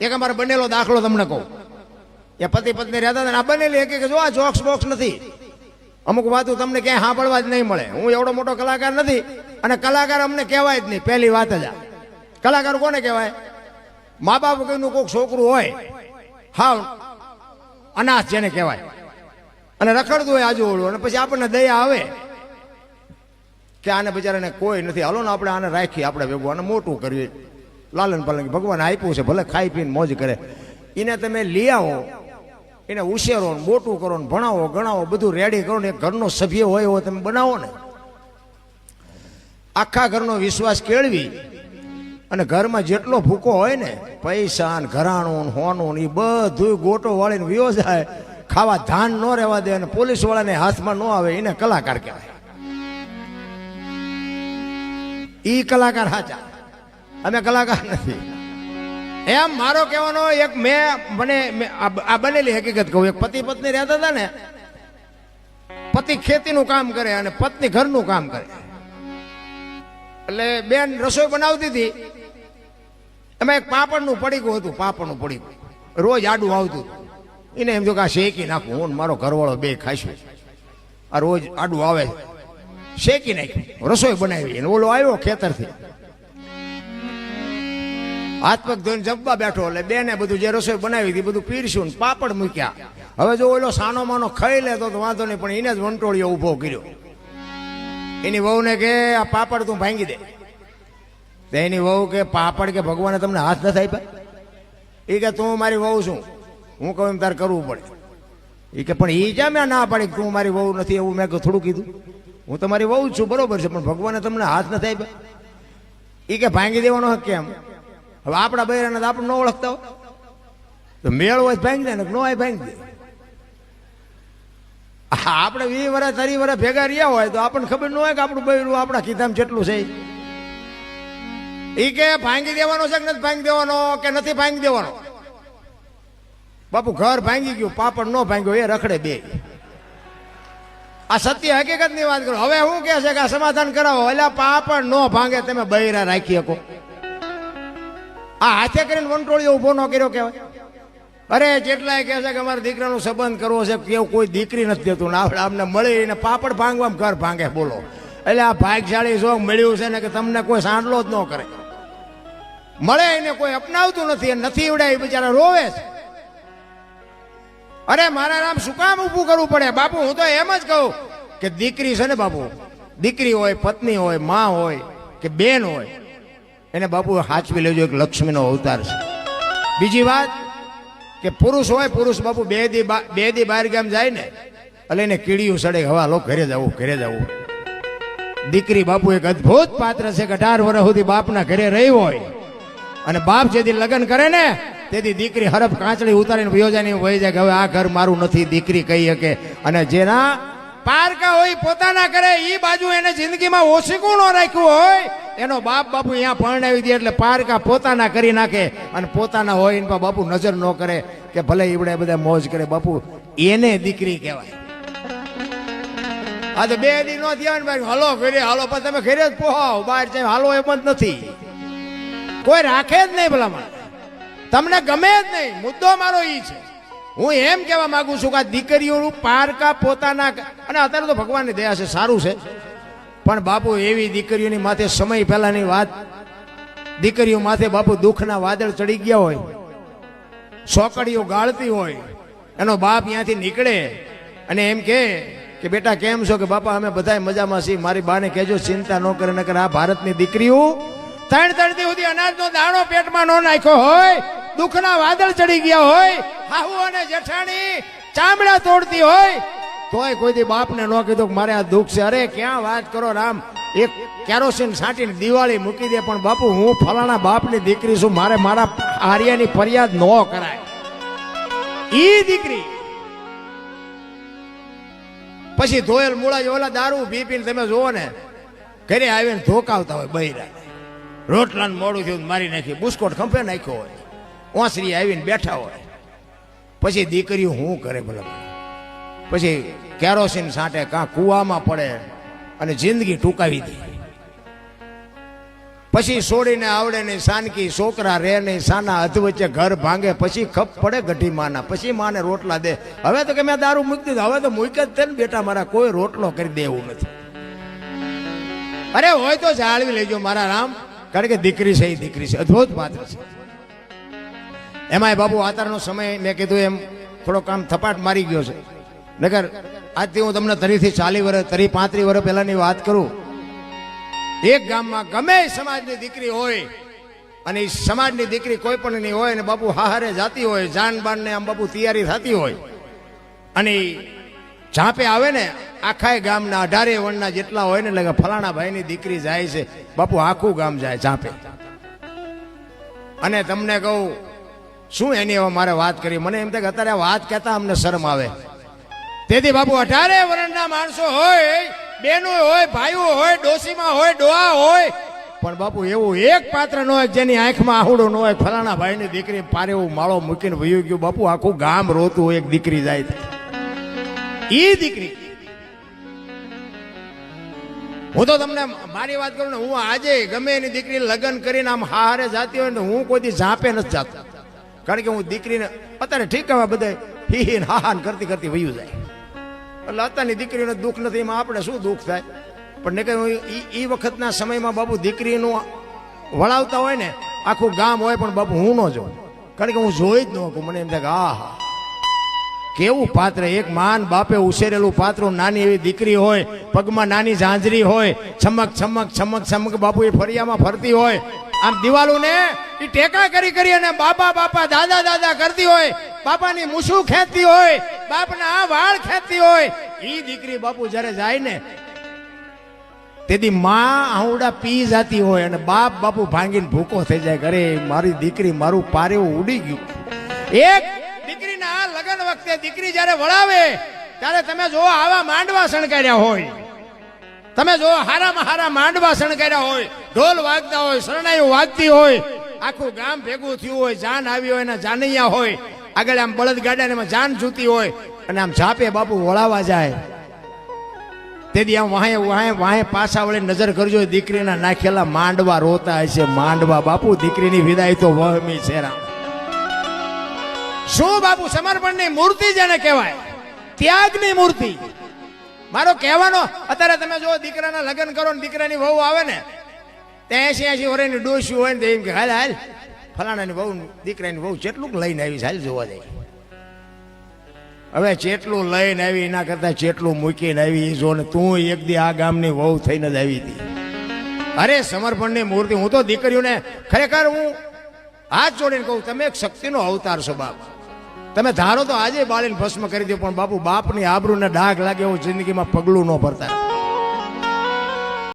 એક અમારે બનેલો દાખલો તમને કહું. એ પતિ પત્ની રહેતા હતા આ બનેલી એક જો આ જોક્સ બોક્સ નથી. અમુક વાતો તમને ક્યાંય સાંભળવા જ નહીં મળે. હું એવડો મોટો કલાકાર નથી અને કલાકાર અમને કહેવાય જ નહીં. પહેલી વાત જ આ. કલાકાર કોને કહેવાય? મા બાપ કોઈનું કોઈક છોકરું હોય, હાવ અનાથ જેને કહેવાય. અને રખડતું હોય આજુબાજુ અને પછી આપણને દયા આવે કે આને બિચારાને કોઈ નથી. હાલો ને આપણે આને રાખીએ, આપણે ભેગું. આને મોટું કરીએ. લાલન પાલન ભગવાન આપ્યું છે, ભલે ખાઈ પીને મોજ કરે. એને તમે લઈ આવો. એને ઉછેરો મોટું કરો ને ભણાવો, ગણાવો, બધું રેડી કરો ને ઘરનો સભ્ય હોય એવો તમે બનાવો ને. આખા ઘરનો વિશ્વાસ કેળવી અને ઘરમાં જેટલો ભૂકો હોય ને, પૈસા ને ઘરાણું હોનું એ બધું ગોટો વાળીને વિયો જાય. ખાવા ધાન ન રહેવા દે અને પોલીસ વાળાને હાથમાં ન આવે, એને કલાકાર કહેવાય. ઈ કલાકાર સાચા અમે કલાકાર નથી. એમ મારો કહેવાનો એક મેં મને આ- બનેલી હકીકત કહું. એક પતિ પત્ની રહેતા હતા ને, પતિ ખેતીનું કામ કરે અને પત્ની ઘરનું કામ કરે. એટલે બેન રસોઈ બનાવતી હતી. એમાં એક પાપડનું પડીકું હતું, પાપડનું પડીકું. રોજ આડું આવતું એને એમ જો કે આ શેકી નાખું હું મારો ઘરવાળો બે ખાઈશું આ રોજ આડું આવે. શેકી નાખ્યું. રસોઈ બનાવી અને ઓલો આવ્યો ખેતરથી. હાથ પગ ધોઈને જમવા બેઠો એટલે બેને બધું જે રસોઈ બનાવી હતી બધું પીરસ્યું ને પાપડ મૂક્યા. હવે જો ઓલો સાનો માનો ખાઈ લેતો તો વાંધો નહીં, પણ એને જ વંટોળીઓ ઊભો કર્યો. એની વહુને કે, આ પાપડ તું ભાંગી દે. તો એની વહુ કે, પાપડ કે ભગવાને તમને હાથ નથી આપ્યા? એ કે, તું મારી વહુ છું. હું કહું, એમ તાર કરવું પડે. એ કે, પણ એ જા મેં ના પાડી તું મારી વહુ નથી? એવું મેં થોડું કીધું. હું તમારી વહુ છું, બરોબર છે, પણ ભગવાને તમને હાથ નથી આપ્યા? એ કે, ભાંગી દેવાનો હક કેમ? હવે આપણા બૈરાને તો આપણે ન ઓળખતા તો મેળ હોય ભાંગી દે ને ન હોય ભાંગી દે. આપણે વી વર્ષ તરી વર્ષ ભેગા રહ્યા હોય તો આપણને ખબર ન હોય કે આપણું બૈરું આપણા કીધામ જેટલું છે. એ કે ભાંગી દેવાનો છે કે નથી ભાંગી દેવાનો? કે નથી ભાંગી દેવાનો? બાપુ, ઘર ભાંગી ગયું, પાપડ ન ભાંગ્યો, એ રખડે બે. આ સત્ય હકીકતની વાત કરો. હવે હું કે છે કે સમાધાન કરાવો. એટલે પાપડ ન ભાંગે, તમે બૈરા રાખી શકો. આ હાથે કરીને વંટોળીઓ ઊભો ન કર્યો કહેવાય. અરે, જેટલાય કહે છે કે અમારા દીકરાનો સંબંધ કરવો છે, કેવું કોઈ દીકરી નથી દેતું. આપણે અમને મળી એને પાપડ ભાંગવા ઘર ભાંગે, બોલો. એટલે આ ભાગશાળી શોખ મળ્યું છે ને કે તમને કોઈ સાંડલો જ ન કરે. મળે એને કોઈ અપનાવતું નથી નથી ઉડાય, એ બિચારા રોવે છે. અરે, મારા નામ શું કામ ઊભું કરવું પડે? બાપુ, હું તો એમ જ કહું કે દીકરી છે ને બાપુ, દીકરી હોય, પત્ની હોય, માં હોય, કે બેન હોય એને બાપુ હાચવી લેજો, એક લક્ષ્મીનો અવતાર છે. બીજી વાત કે પુરુષ હોય, પુરુષ બાપુ બે દી બા- દી બહાર ગામ જાય ને, એટલે એને કીડીયું સડે હવા લો ઘરે જવું ઘરે જવું દીકરી બાપુ એક અદ્ભુત પાત્ર છે કે અઢાર વર્ષ સુધી બાપના ઘરે રહી હોય અને બાપ જેથી લગ્ન કરે ને, તેથી દીકરી હરફ કાંચળી ઉતારીને યોજાની વહી જાય કે હવે આ ઘર મારું નથી, દીકરી કહી શકે. અને જેના પારકા હોય, પોતાના કરે એ બાજુ એને જિંદગીમાં ઓછીકું ન રાખ્યું હોય? એનો બાપ બાપુ અહીંયા પરણાવી દે એટલે પારકા પોતાના કરી નાખે અને પોતાના હોય એના બાપુ નજર ન કરે કે ભલે ઈવડે બધા મોજ કરે. બાપુ, એને દીકરી કહેવાય. આ તો બે દી નો થયા ને હાલો ઘરે, હાલો, પણ તમે ઘરે જ પોહાવ. બહાર જાય હાલો એમ જ નથી. કોઈ રાખે જ નહીં ભલામાં તમને ગમે જ નહીં. મુદ્દો મારો એ છે. હું એમ કહેવા માંગુ છું કે આ દીકરીઓનું પારકા પોતાના અને અત્યારે તો ભગવાનની દયા છે, સારું છે. પણ બાપુ, એવી દીકરીઓની માથે સમય પહેલાની વાત દીકરીઓ માથે બાપુ દુઃખના વાદળ ચડી ગયા હોય, સોકડીઓ ગાળતી હોય, એનો બાપ ત્યાંથી નીકળે અને એમ કે કે, બેટા, કેમ છો? કે, બાપા, અમે બધાય મજામાં છીએ. મારી બાને કહેજો, ચિંતા ન કરે, નકર આ ભારતની દીકરીઓ ત્રણ ત્રણ દી સુધી અનાજનો દાણો પેટમાં ન નાખ્યો હોય દુઃખના વાદળ ચડી ગયા હોય, હાહુ અને જેઠાણી ચામડા તોડતી હોય, તોય કોઈ દી બાપને ન કીધું કે મારે આ દુઃખ છે. અરે, ક્યાં વાત કરો રામ? એક કેરોસીન છાંટીને દિવાળી મૂકી દે, પણ બાપુ, હું ફલાણા બાપની દીકરી છું. મારે મારા આર્યાની ફરિયાદ ન કરાય. ઈ દીકરી. પછી ધોયેલ મૂળા ઓલા દારૂ પી પીને તમે જુઓ ને, ઘરે આવીને ધોકાવતા હોય બૈરા. રોટલાને મોડું થયું મારી નાખી બુસ્કોટ ખંભે નાખ્યો હોય. ઓસરી આવીને બેઠા હોય. પછી દીકરીઓ શું કરે ભલે? પછી કેરોસીન સાટે કાં કૂવામાં પડે અને જિંદગી ટૂંકાવી દે. પછી છોડીને આવડે નહીં, સાનકી છોકરા રે નહીં, સાના અધ વચ્ચે ઘર ભાંગે, પછી ખપ પડે ગઢી માના, પછી માને રોટલા દે. હવે તો કે મેં દારૂ મૂકી દીધું, હવે તો મૂકી જ છે ને બેટા, મારા કોઈ રોટલો કરી દે નથી. અરે હોય તો જાળવી લેજો મારા રામ, કારણ કે દીકરી છે, એ દીકરી છે, અદ્ભુત પાત્ર છે. એમાંય બાબુ આતારનો સમય મેં કીધું એમ થોડો કામ થપાટ મારી ગયો છે. નગર, આજથી હું તમને તરીથી ચાલી વર્ષ તરી પાંત્રી વર્ષ પહેલાની વાત કરું. એક ગામમાં ગમે સમાજની દીકરી હોય અને સમાજની દીકરી કોઈ પણ ની હોય ને બાપુ હાહારે જાતી હોય જાન બાન ને આમ બાપુ તૈયારી થતી હોય અને ઝાંપે આવે ને આખાય ગામના અઢારે વણના જેટલા હોય ને, એટલે ફલાણા ભાઈની દીકરી જાય છે, બાપુ આખું ગામ જાય ઝાંપે અને તમને કહું શું એની હવે મારે વાત કરી? મને એમ થાય અત્યારે વાત કહેતા અમને શરમ આવે. તેથી બાપુ, અઢારે વર્ણના માણસો હોય, બેનો હોય, ભાઈઓ હોય ડોસીમાં હોય, ડોહા હોય. પણ બાપુ, એવું એક પાત્ર ન હોય જેની આંખમાં આહુડો ન હોય, ફલાણા ભાઈની દીકરી પારે એવું માળો મૂકીને વયું ગયું. બાપુ, આખું ગામ રોતું હોય, એક દીકરી જાય. એ દીકરી. હું તો તમને મારી વાત કરું ને, હું આજે ગમે એની દીકરી લગ્ન કરીને આમ હારે જાતી હોય ને, હું કોઈ દી ઝાંપે નથી જાતો. કારણ કે હું દીકરીને અત્યારે ઠીક હવે બધા હી હી ને હા હા કરતી કરતી વયું જાય. એટલે અત્યારની દીકરીને દુઃખ નથી, એમાં આપણે શું દુઃખ થાય? પણ ને કહ્યું એ વખતના સમયમાં બાબુ દીકરીનું વળાવતા હોય ને, આખું ગામ હોય પણ બાપુ હું ન જોઉં. કારણ કે હું જોઈ જ ન શકું. મને એમ થાય કે આ હા કેવું પાત્ર? એક માન બાપે ઉછેરેલું પાત્ર, નાની એવી દીકરી હોય, પગમાં નાની ઝાંઝરી હોય, છમક છમક છમક છમક બાપુ એ ફરિયામાં ફરતી હોય આમ દિવાલું ને એ ટેકા કરી કરી અને બાપા બાપા દાદા દાદા કરતી હોય, બાપાની મૂછું ખેંચતી હોય, બાપના આ વાળ ખેંચતી હોય, ઈ દીકરી બાપુ જ્યારે જાય ને, તેથી માં આવડા પી જાતી હોય અને બાપ બાપુ ભાંગીને ભૂકો થઈ જાય, ઘરે મારી દીકરી મારું પારેવું ઉડી ગયું. એક દીકરીના લગ્ન વખતે દીકરી જ્યારે વળાવે, ત્યારે તમે જો આવા માંડવા શણગાર્યા હોય. તમે જો હારામાં હારા માંડવા શણગાર્યા હોય, ઢોલ વાગતા હોય શરણાઈઓ વાગતી હોય, આખું ગામ ભેગું થયું હોય, જાન આવી હોય એના જાનૈયા હોય, આગળ આમ બળદ એમાં જાન જૂતી હોય અને આમ ઝાપે બાપુ વળાવા જાય. તેથી આમ વાહે વાહે વાહે પાછા વળે નજર કરજો દીકરીના નાખેલા માંડવા રોતા હશે. માંડવા બાપુ, દીકરીની વિદાય તો વહમી છે શું બાપુ, સમર્પણની મૂર્તિ જેને કહેવાય? ત્યાગની મૂર્તિ. મારો કહેવાનો, અત્યારે તમે જો દીકરાના લગ્ન કરો ને દીકરાની વહુ આવે ને ત્યાં એસી એસી વર્ષની ડોસી હોય ને એમ કે, હાલ હાલ, ફલાણાની વહુ, દીકરાની વહુ જેટલું લઈને આવી હાલ, જોવા જાય હવે જેટલું લઈને આવી, એના કરતા જેટલું મૂકીને આવી જો ને તું એક દી આ ગામની વહુ થઈને જ આવી હતી. અરે, સમર્પણની મૂર્તિ, હું તો દીકરીઓને ખરેખર હું હાથ જોડીને કહું, તમે એક શક્તિનો અવતાર છો, બાપ. તમે ધારો તો આજે બાળીને ભસ્મ કરી દો પણ બાપુ, બાપની આબરૂને ડાઘ લાગે એવું જિંદગીમાં પગલું ન ભરતા.